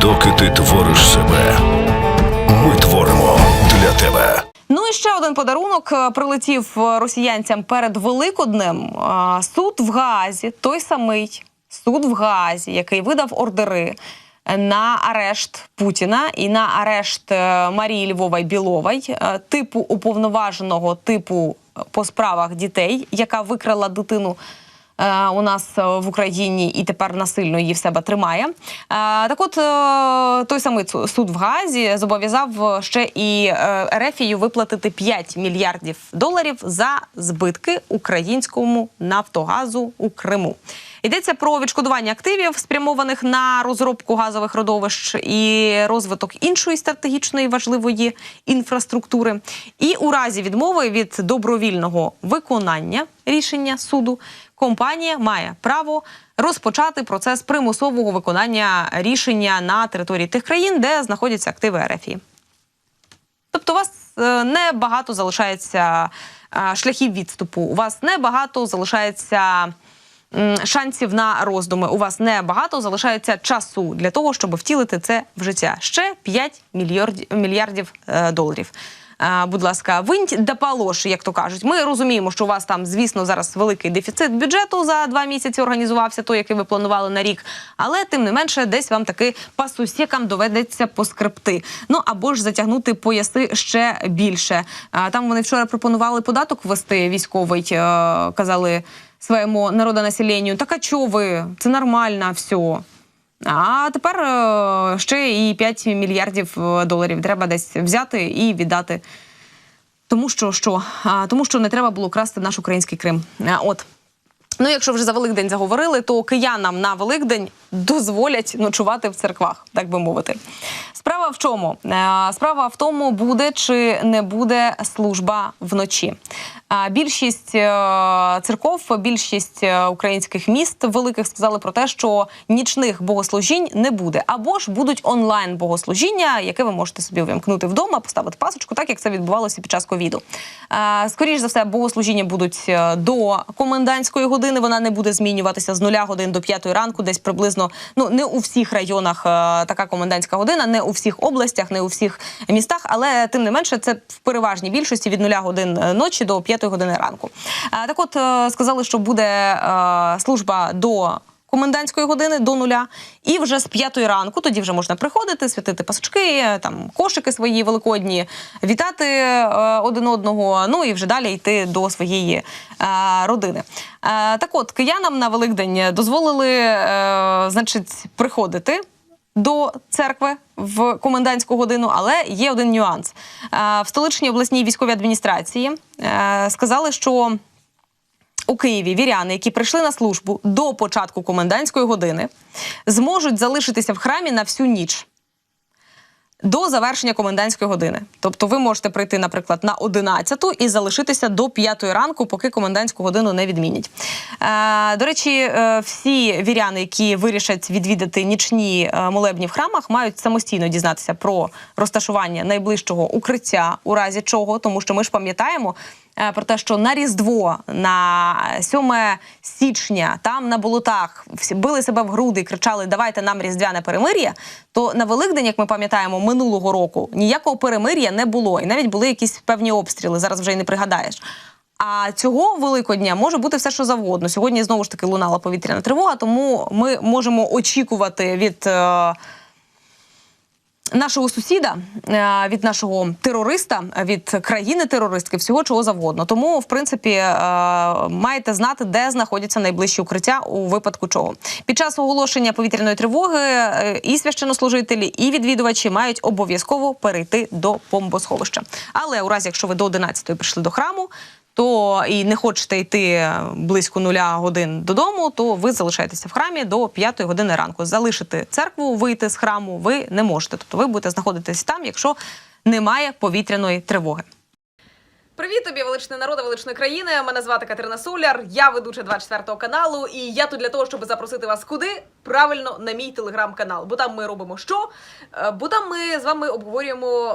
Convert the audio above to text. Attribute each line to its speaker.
Speaker 1: Доки ти твориш себе, ми творимо для тебе.
Speaker 2: Ну і ще один подарунок е, прилетів е, росіянцям перед Великоднем. Е, Суд в Гаазі, той самий суд в Гаазі, який видав ордери на арешт Путіна і на арешт Марії Львової Білової, е, типу уповноваженого типу по справах дітей, яка викрала дитину у нас е, в Україні і тепер насильно її в себе тримає. Е, Так от е, той самий суд в Газі зобов'язав ще і Рефію виплатити 5 мільярдів доларів за збитки українському Нафтогазу у Криму. Йдеться про відшкодування активів, спрямованих на розробку газових родовищ і розвиток іншої стратегічної важливої інфраструктури. І у разі відмови від добровільного виконання рішення суду компанія має право розпочати процес примусового виконання рішення на території тих країн, де знаходяться активи РФІ. Тобто, у вас е, небагато залишається е, шляхів відступу. У вас небагато залишається м, шансів на роздуми. У вас небагато залишається часу для того, щоб втілити це в життя. Ще 5 мільярдів, мільярдів е, доларів. Е, Будь ласка, винть да палош, як то кажуть. Ми розуміємо, що у вас там, звісно, зараз великий дефіцит бюджету за два місяці організувався, той, який ви планували на рік. Але тим не менше, десь вам таки по сусікам доведеться поскребти. Ну або ж затягнути пояси ще більше. А, Там вони вчора пропонували податок ввести військовий, е, казали своєму народонаселенню. Так а чого ви? Це нормально, все. А тепер е, ще і 5 мільярдів е, доларів треба десь взяти і віддати. Тому що що? Тому що не треба було красти наш український Крим. От. Ну, якщо вже за Великдень заговорили, то киянам на Великдень дозволять ночувати в церквах, так би мовити. Справа в чому? Е, Справа в тому, буде чи не буде служба вночі. А Більшість е, церков, більшість е, українських міст великих сказали про те, що нічних богослужінь не буде, або ж будуть онлайн богослужіння, яке ви можете собі вимкнути вдома, поставити пасочку, так як це відбувалося під час ковіду. Е, Скоріше за все, богослужіння будуть е, до комендантської години. Вона не буде змінюватися з нуля годин до п'ятої ранку, десь приблизно ну не у всіх районах е, така комендантська година, не у всіх областях, не у всіх містах, але тим не менше, це в переважній більшості від нуля годин е, ночі до п'ятої години ранку. Е, Так, от сказали, що буде служба до. Комендантської години до нуля, і вже з п'ятої ранку тоді вже можна приходити, святити пасочки, там кошики свої великодні, вітати е, один одного. Ну і вже далі йти до своєї е, родини. Е, так от киянам на Великдень дозволили, е, значить, приходити до церкви в комендантську годину, але є один нюанс. Е, В столичній обласній військовій адміністрації сказали, що у Києві віряни, які прийшли на службу до початку комендантської години, зможуть залишитися в храмі на всю ніч. До завершення комендантської години. Тобто ви можете прийти, наприклад, на 11 і залишитися до 5 ранку, поки комендантську годину не відмінять. Е, до речі, е, всі віряни, які вирішать відвідати нічні е, молебні в храмах, мають самостійно дізнатися про розташування найближчого укриття, у разі чого, тому що ми ж пам'ятаємо. Е, Про те, що на Різдво, на 7 січня, там на болотах всі били себе в груди і кричали Давайте нам різдвяне перемир'я. То на Великдень, як ми пам'ятаємо, минулого року ніякого перемир'я не було, і навіть були якісь певні обстріли. Зараз вже й не пригадаєш. А цього великодня може бути все, що завгодно. Сьогодні знову ж таки лунала повітряна тривога, тому ми можемо очікувати від. Нашого сусіда е, від нашого терориста, від країни терористки, всього чого завгодно. Тому, в принципі, е, маєте знати, де знаходяться найближчі укриття у випадку чого. Під час оголошення повітряної тривоги е, і священнослужителі, і відвідувачі мають обов'язково перейти до бомбосховища. Але у разі, якщо ви до 11-ї прийшли до храму, то і не хочете йти близько нуля годин додому, то ви залишаєтеся в храмі до п'ятої години ранку. Залишити церкву, вийти з храму ви не можете. Тобто ви будете знаходитись там, якщо немає повітряної тривоги.
Speaker 3: Привіт тобі, величний народи, величної країни. Мене звати Катерина Соляр. Я ведуча 24 каналу, і я тут для того, щоб запросити вас куди? Правильно, на мій телеграм-канал. Бо там ми робимо що? Е, Бо там ми з вами обговорюємо.